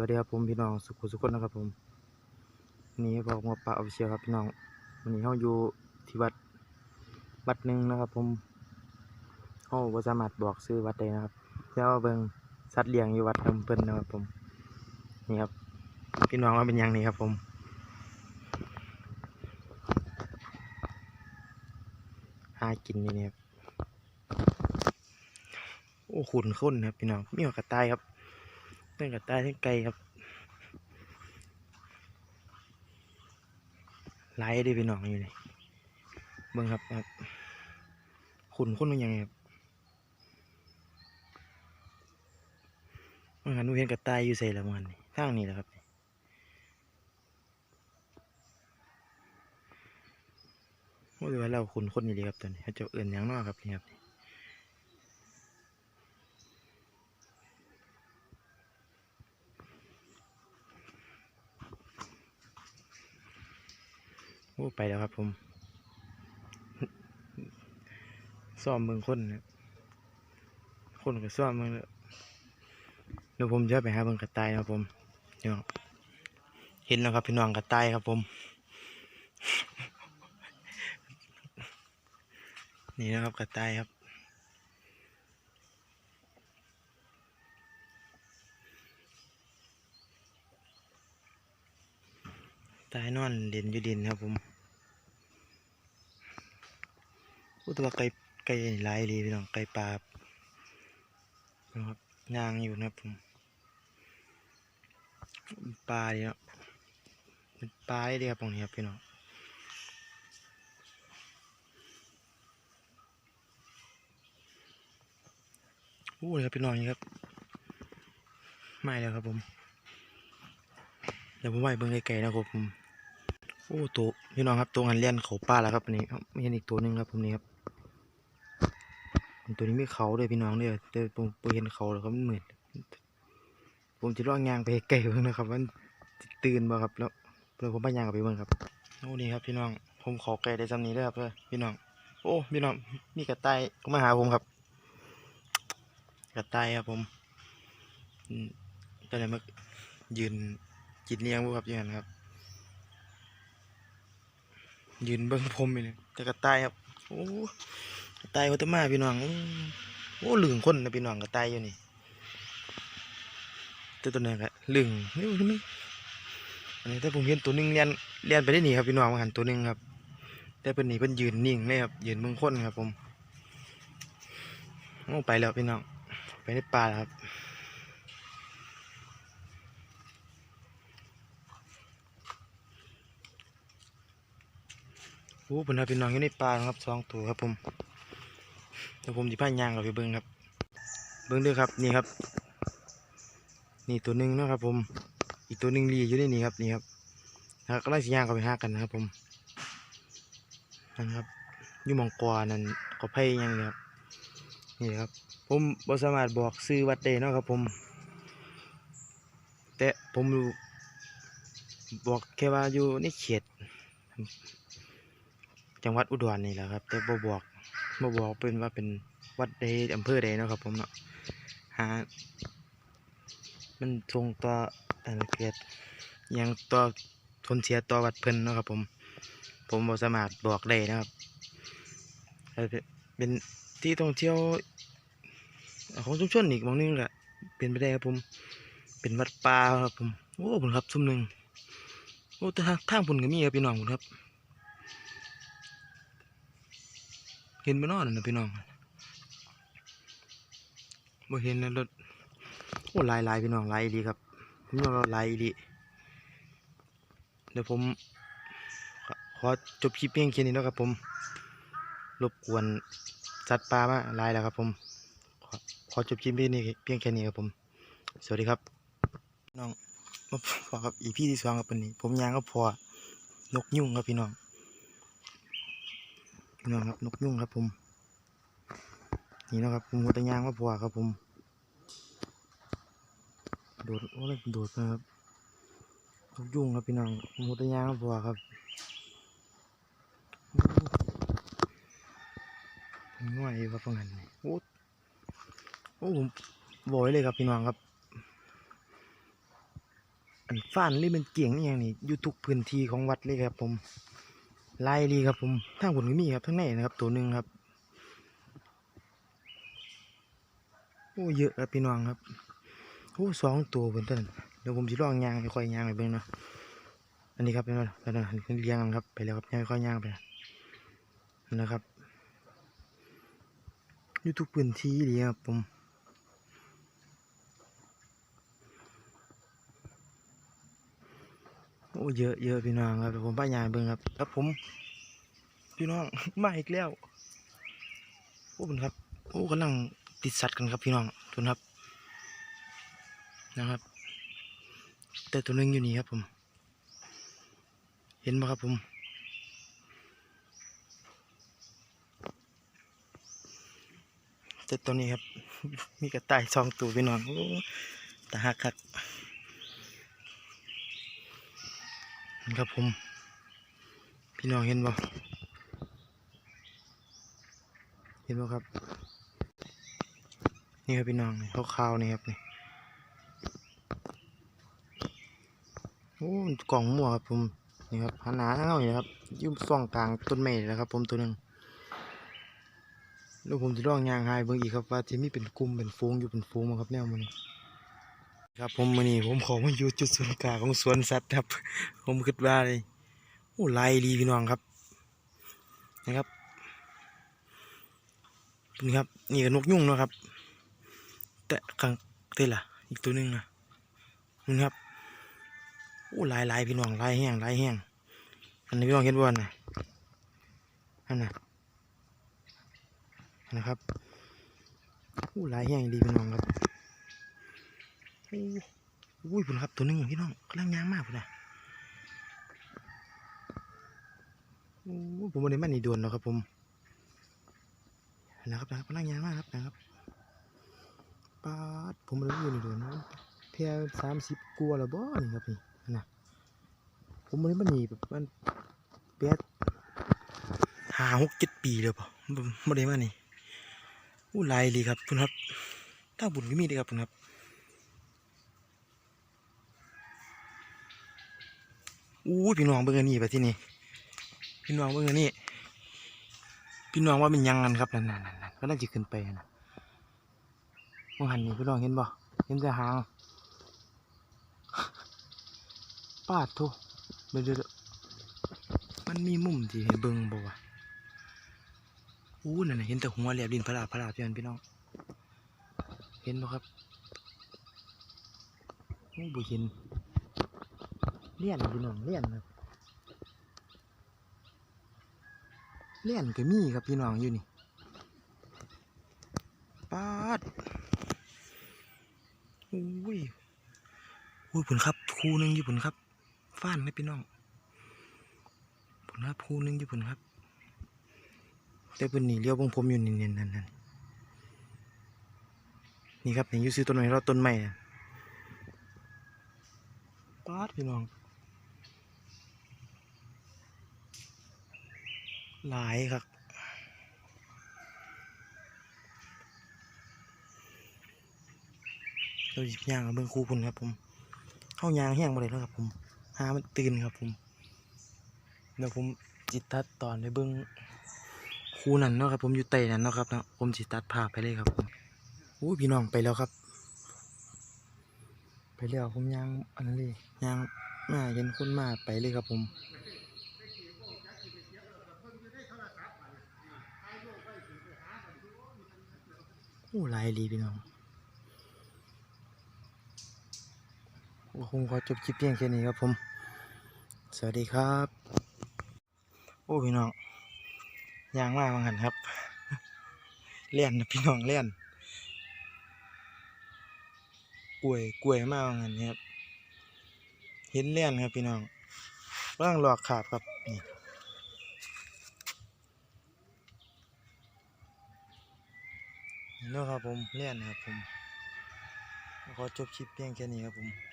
วัสดีครับผมพี่น้องสุขุสุขคนนะครับผมนนี้บอกมาปะออฟฟิเชียครับพี่น้องวันนี้เราอยู่ที่วัดวัดหนึ่งนะครับ ผมเราบ่สามารถบอกซื้อวัดได้นะครับแต่ว่าเบิ่งสัตว์เลี้ยงอยู่วัดเพิ่นเพิ่นนะครับผมนี่ครับพี่น้องว่าเป็นยังนี่ครับผมหากินนี่นครับโอ้ขุนข้นครับพี่น้องมีหัวกระต่ายครับ เรื่องกระต่ายเรื่องไก่ครับไล่ได้พี่น้องอยู่นี่เบิ่งครับครับขุนคนมันยังไงครับมันหันนูเห็นกระต่ายอยู่ใส่ละมันนี่างนี้แหละครับว่าแต่ว่าเราขุนคนอยู่ดีครับตอนนี้เขาเจะเอื่นหยังเนอกครับนี่ครับ โอ้ไปแล้วครับผมซ่อมเมืองคนนะคนก็ซ่อมเมืองแล้วเดี๋ยวผมจะไปหาเมืองกระต่ายนะครับผมเดี๋ยวเห็นแล้วครับพี่น้องกระต่ายครับผม นี่นะครับกระต่ายครับตายนอนเด่นอยู่ดินครับผม อุตัวาไก่ไก่ลายเลยพี่น้องไก่ปลานะครับยางอยู่นะผมปลาเดียเป็นปลาเดียครับตรงนี้ครับพี่น้องโอ้เลยครับพี่น้องนี่ครับไม่แล้วครับผมเดี๋ยวผมไปเบิ่งไกลๆนะครับผมโอ้ตัวพี่น้องครับตัวงันเลี้ยนเขาป้าแล้วครับอันนี้ครับม่เห็นอีกตัวหนึ่งครับผมนี่ครับ ตัวนี้ไม่เขาเลยพี่น้องเลยแต่ผมเห็นเขาแล้วครับมันเหมือนผมจะล่องยางไปไกลเบิ่งนะครับ มันตื่นบ่ครับแล้วแล้วผมไปยางกับไปเบิ่งครับโอ้นี่ครับพี่น้องผมขอไกลได้สำนี้เลยครับเพื่อพี่น้อง โอ้พี่น้องมีกระต่ายก็มาหาผมครับ กระต่ายครับผมอืมตอนนี้มายืนกินเลี้ยงบุครับอยังนั้นครับ ยืนเบิ้งผมเลยแต่กระต่ายครับโอ้ กระต่ายวัตมาพี่น้องอื้อโอ้ลึงคนนะพี่น้องกระต่ายอยู่นี่แต่ตัวนี้ก็ลึงนี่นี่อันนี้ถ้าผมเห็นตัวหนึงเลียนเลียนไปได้หนีครับพี่น้องมาหันตัวหนึงครับแต่เป็นหนีเป็นยืนนิ่งเลยครับยืนเบิ้งคนครับ ผมโอ้ไปแล้วพี่น้องไปในป่าครับโอ้ผมเอาเป็นน้องอยู่ในป่าครับสองตัวครับผม ดี๋ยวผมจะพายยางกับไปเบิ้งครับ เบิ้งเด้วยครับนี่ครับ นี่ตัวหนึ่งนะครับ ผม อีกตัวหนึ่งรีอยู่ในนี่ครับนี่ครับแล้วก็ไล่สียางกับไปหากันนะครับ ผมนั่นครับยู่มองกวานั่นก็ไพ่ยังเลยครับนี่ครับ ผมบสามารถบอกซื้อวัดได้เนาะครับ ผม แต่ผมรู้บอกแค่ว่าอยู่ในเขตจังหวัดอุดรนี่แหละครับ แต่บ่บอก บ่บอกเป็นว่าเป็นวัดใดอำเภอใดนะครับ ผมเนาะหา มันทรงต่ออะไรเกียรติอิหยังต่อทนเสียต่อวัดเพิ่นนะครับ ผม ผมบ่สมารถบอกได้นะครับเป็นที่ท่องเที่ยวของชุมชนอีกหมองหนึงแหละเป็นไปได้ครับผม เป็นวัดป่าครับผมโอ้ผมครับซุ่มหนึ่งโอ้แต่ทางทางพุ่นก็มีครับพี่น้องผมครับ เห็นบ่นอนนะพี่น้องบ่เห็นนะรถโอ้ลายลายพี่น้องลายอีครับผมยอมรับหลายอีเดี๋ยวผมขอจบคลิปเพียงแค่นี้แล้วครับผมรบกวนสัตว์ป่ามาลายแล้วครับผมขอขอจบคลิปเพียงนี้เพียงแค่นี้ครับผม สวัสดีครับพี่น้องมาพอกับอีพี่ที่สองครับวันนี้ ผมยางก็พอนกยุ่งครับพี่น้อง พี่น้องครับนกยุ่งครับผมนี่นะครับผมหัวตะยางมาพอครับผมโดดโอ้ยโดดนะครับนกยุ่งครับพี่น้องหัวตะยางมาพอครับง่อยครับฟังหันโอ้โอ้ผมบอกไว้เลยครับพี่น้องครับอันฟ้านหรือเป็นเกียงนี่อย่างนี้อยู่ทุกพื้นที่ของวัดเลยครับผม ลายดีครับผมทางบนก็มีครับทั้งในนะครับ ตัวหนึ่งครับโอ้เยอะครับพี่น้องครับโอ้สองตัวเป็นต้นเดี๋ยวผมจะลองยางค่อยยางไปเบิ่งเนาะอันนี้ครับเป็นว่าเป็นว่าเลี้ยงกันครับไปแล้วครับย่างค่อยยางไปนะครับอยู่ทุกพื้นที่ดีครับผม โอ้เยอะเยอะพี่น้องครับผมป้ายายเบิ่งครับครับผมพี่น้องมาอีกแล้วโอ้เป็นครับโอ้กำลังติดสัตว์กันครับพี่น้องทุนครับนะครับ แต่ตัวหนึงอยู่นี่ครับผม เห็นไหมครับผมแต่ตัวนี้ครับ มีกระต่ายสองตัวพี่น้องโอ้ตาหักคัก ครับผม พี่น้องเห็นบ่เห็นบ่ครับ นี่ครับพี่น้องนี่ขาวๆนี่ครับนี่โอ้กล่องหมัวครับผมนี่ครับหันนาทั้งเอาอยู่นะครับยุ่ซ่องกลางต้นไม้นะครับ ผมตัวหนึ่งแล้วผมจะลองยางหายเบิ่งอีกครับว่าที่มีเป็นกลุ่มเป็นฟูงอยู่เป็นฟูงบ่ครับแนวมันนี่ ครับผมมื้อนี้ผมขอมาอยู่จุดศูนย์กลางของสวนสัตว์ครับ ผมคิดว่าเลยโอ้ลายดีพี่น้องครับ นะครับนี่ครับ นี่ก็นกยุ่งนะครับ แต่กลางเต้ล่ะ อีกตัวหนึงนะนี่ครับโอ้ลายลายพี่น้องลายแห้งลายแห้งอันนี้พี่น้องเห็นบ่น่ะอันน่ะนะครับโอ้ลายแห้งดีพี่น้องครับ อ้อุ้ยพุ่นครับตัวหนึงพี่น้องกำลังย่างมากพุ่นนะโอ้ผมวันนี้มันนี่โดนแล้วครับผมนะครับนะครับพลังงานมากครับนะครับปาดผมมันอยู่นี่โดนนะเพียสามสิบกว่าแล้วบ่นี่ครับนี่นะผมวันนี้มันนี่แบบมันแปดห้าหกเจ็ดปีแล้วป่ะบ่ได้มานี่อู้ลายเลยครับคุณครับถ้าบุญก็มีเด้อครับคุณครับ อู้พี่น้องเบิ่งอันนี้ไปที่นี่พี่น้องเบิ่งอันนี้พี่น้องว่าเป็นยังกันครับนั่นนั่นนั่นก็น่าจะขึ้นไปนะมองหันนี่พี่น้องเห็นบ่เห็นแต่หางปาดทุเดี๋ยวเดี๋ยวมันมีมุมที่ให้เบิ่งบ่วะอู้นั่นนะเห็นแต่หัวแหลบดินพลาดพลาดพี่น้องพี่น้อง เห็นบ่ครับโอ้บ่เห็น เลี่ยนพี่น้องเลี่ยนครับเลี่ยนก็มีครับพี่น้องอยู่นี่ปาดอุ้ยอุ้ยผลครับคูหนึงอยู่ผลครับฟ้านไหมพี่น้องผลครับคูหนึงอยู่ผลครับ แต่เป็นนี่เลี้ยวบงผมอยู่นี่นี่นั่นนั่นนี่ครับนี่ยูซื้อต้นไม้เราต้นไม้น่ปาดพี่น้อง หลายครับเราหยิบยางเอาเบิ่งคู่คุณครับผมเข้ายางแห้งหมดเลยแล้วครับผมหามันตื่นครับผมเดี๋ยวผมจิตตัดตอนในเบิ่งคูนั่นเนาะครับผมอยู่ใต้นั่นเนาะครับนะผมจิตตัดภาพไปเลยครับผมอู้พี่น้องไปแล้วครับ ไปแล้วผมยางอันนั้ยางมาเห็นคนมาไปเลยครับผม โอ้ลายดีพี่น้องก็คงขอจบคลิปเพียงแค่นี้ครับผม สวัสดีครับ โอ้พี่น้องยางมากบางหันครับเลี่ยนนะพี่น้องเลี่ยนกล้วยกล้วยมากบางหันครับเห็นเลี่ยนครับพี่น้องร่างหลอกขาบครับนี่นี่เนาะครับผมเลี่ยนครับผม ขอจบคลิปเพียงแค่นี้ครับผม